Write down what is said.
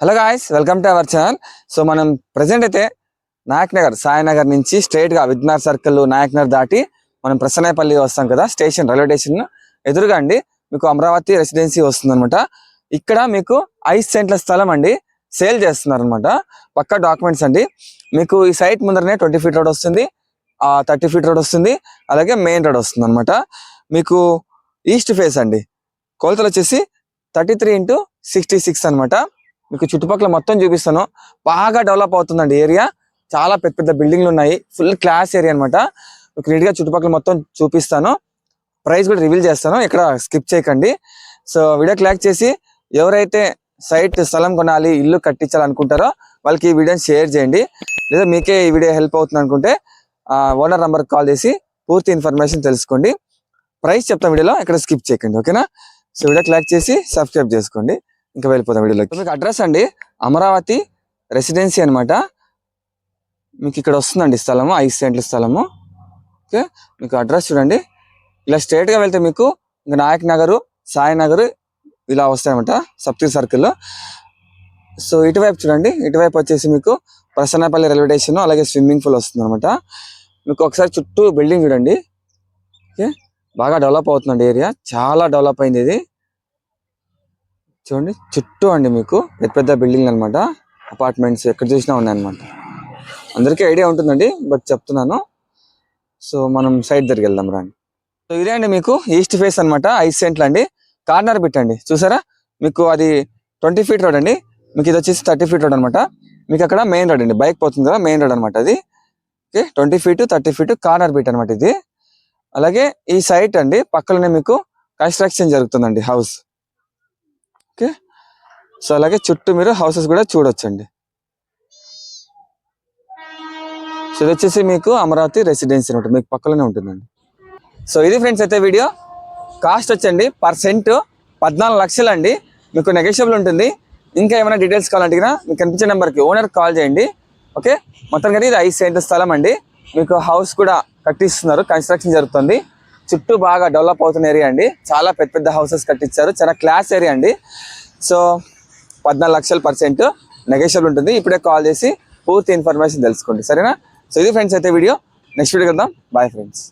Hello guys welcome to our channel so మనం present అయితే నాయక్ నగర్ నుంచి స్ట్రైట్గా విజ్ఞార్ సర్కిల్ నాయక్ నగర్ దాటి మనం ప్రసన్నపల్లి వస్తాం కదా స్టేషన్ రైల్వే స్టేషన్ ఎదురుగా అండి మీకు అమరావతి రెసిడెన్సీ వస్తుందనమాట ఇక్కడ మీకు ఐదు సెంట్ల స్థలం అండి సేల్ చేస్తున్నారనమాట పక్క డాక్యుమెంట్స్ అండి. మీకు ఈ సైట్ ముందరనే ట్వంటీ ఫీట్ రోడ్ వస్తుంది ఆ థర్టీ ఫీట్ రోడ్ వస్తుంది అలాగే మెయిన్ రోడ్ వస్తుంది అనమాట మీకు ఈస్ట్ ఫేస్ అండి కొలతలు వచ్చేసి thirty three into sixty six అనమాట మీకు చుట్టుపక్కల మొత్తం చూపిస్తాను. బాగా డెవలప్ అవుతుందండి ఏరియా చాలా పెద్ద పెద్ద బిల్డింగ్లు ఉన్నాయి. ఫుల్ క్లాస్ ఏరియా అనమాట మీకు నీట్గా చుట్టుపక్కల మొత్తం చూపిస్తాను. ప్రైస్ కూడా రివీల్ చేస్తాను. ఇక్కడ స్కిప్ చేయకండి. సో వీడియో క్లాక్ చేసి ఎవరైతే సైట్ స్థలం కొనాలి ఇల్లు కట్టించాలనుకుంటారో వాళ్ళకి ఈ వీడియోని షేర్ చేయండి. లేదా మీకే ఈ వీడియో హెల్ప్ అవుతుంది అనుకుంటే ఓనర్ నంబర్ కాల్ చేసి పూర్తి ఇన్ఫర్మేషన్ తెలుసుకోండి. ప్రైస్ చెప్తాం వీడియోలో ఇక్కడ స్కిప్ చేయకండి. ఓకేనా సో వీడియో క్లాక్ చేసి సబ్స్క్రైబ్ చేసుకోండి. ఇంకా వెళ్ళిపోతాం వీడియోలోకి. మీకు అడ్రస్ అండి అమరావతి రెసిడెన్సీ అనమాట మీకు ఇక్కడ వస్తుందండి స్థలము ఐదు సెంట్ల స్థలము. ఓకే మీకు అడ్రస్ చూడండి. ఇలా స్ట్రేట్గా వెళ్తే మీకు ఇంకా నాయక్ నగరు సాయి నగరు ఇలా వస్తాయన్నమాట సప్తి సర్కిల్లో సో ఇటువైపు చూడండి ఇటువైపు వచ్చేసి మీకు ప్రసన్నపల్లి రైల్వే స్టేషన్ అలాగే స్విమ్మింగ్ పూల్ వస్తుంది అనమాట మీకు ఒకసారి చుట్టూ బిల్డింగ్ చూడండి. ఓకే బాగా డెవలప్ అవుతుందండి ఏరియా చాలా డెవలప్ అయింది ఇది. చూడండి. చుట్టూ అండి మీకు పెద్ద పెద్ద బిల్డింగ్ అన్నమాట. అపార్ట్మెంట్స్ ఎక్కడ చూసినా ఉన్నాయన్నమాట. అందరికీ ఐడియా ఉంటుందండి బట్ చెప్తున్నాను. సో మనం సైడ్ దగ్గరికి వెళ్దాం రండి సో ఇదే అండి మీకు ఈస్ట్ ఫేస్ అన్నమాట ఐదు సెంట్లు అండి. కార్నర్ బిట్ అండి చూసారా? మీకు అది ట్వంటీ ఫీట్ రోడ్ అండి. మీకు ఇది వచ్చేసి థర్టీ ఫీట్ రోడ్ అనమాట మీకు అక్కడ మెయిన్ రోడ్ అండి. బైక్ పోతుంది కదా మెయిన్ రోడ్ అనమాట అది. Okay twenty feet thirty feet corner bit అనమాట ఇది. అలాగే ఈ సైట్ అండి పక్కలోనే మీకు కన్స్ట్రక్షన్ జరుగుతుందండి హౌస్ ఓకే. సో అలాగే చుట్టూ మీరు హౌసెస్ కూడా చూడొచ్చండి. సో ఇది వచ్చేసి మీకు అమరావతి రెసిడెన్సీ అనమాట. మీకు పక్కలోనే ఉంటుందండి. సో ఇది ఫ్రెండ్స్ అయితే వీడియో. కాస్ట్ వచ్చండి పర్సెంట్ పద్నాలుగు లక్షలు అండి మీకు నెగోషియబుల్ ఉంటుంది. ఇంకా ఏమైనా డీటెయిల్స్ కావాలంటే మీకు కనిపించే నెంబర్కి ఓనర్ కాల్ చేయండి. ఓకే. మొత్తం కానీ ఇది ఐదు సెంట్ స్థలం అండి. మీకు హౌస్ కూడా కట్టిస్తున్నారు. కన్స్ట్రక్షన్ జరుగుతుంది. చుట్టూ బాగా డెవలప్ అవుతున్న ఏరియా అండి. చాలా పెద్ద పెద్ద హౌసెస్ కట్టించారు. చాలా క్లాస్ ఏరియా అండి. సో పద్నాలుగు లక్షల పర్సెంట్ నెగేషియల్ ఉంటుంది. ఇప్పుడే కాల్ చేసి పూర్తి ఇన్ఫర్మేషన్ తెలుసుకోండి. సరేనా? సో ఇది ఫ్రెండ్స్ అయితే వీడియో. నెక్స్ట్ వీడియో కలుద్దాం బాయ్ ఫ్రెండ్స్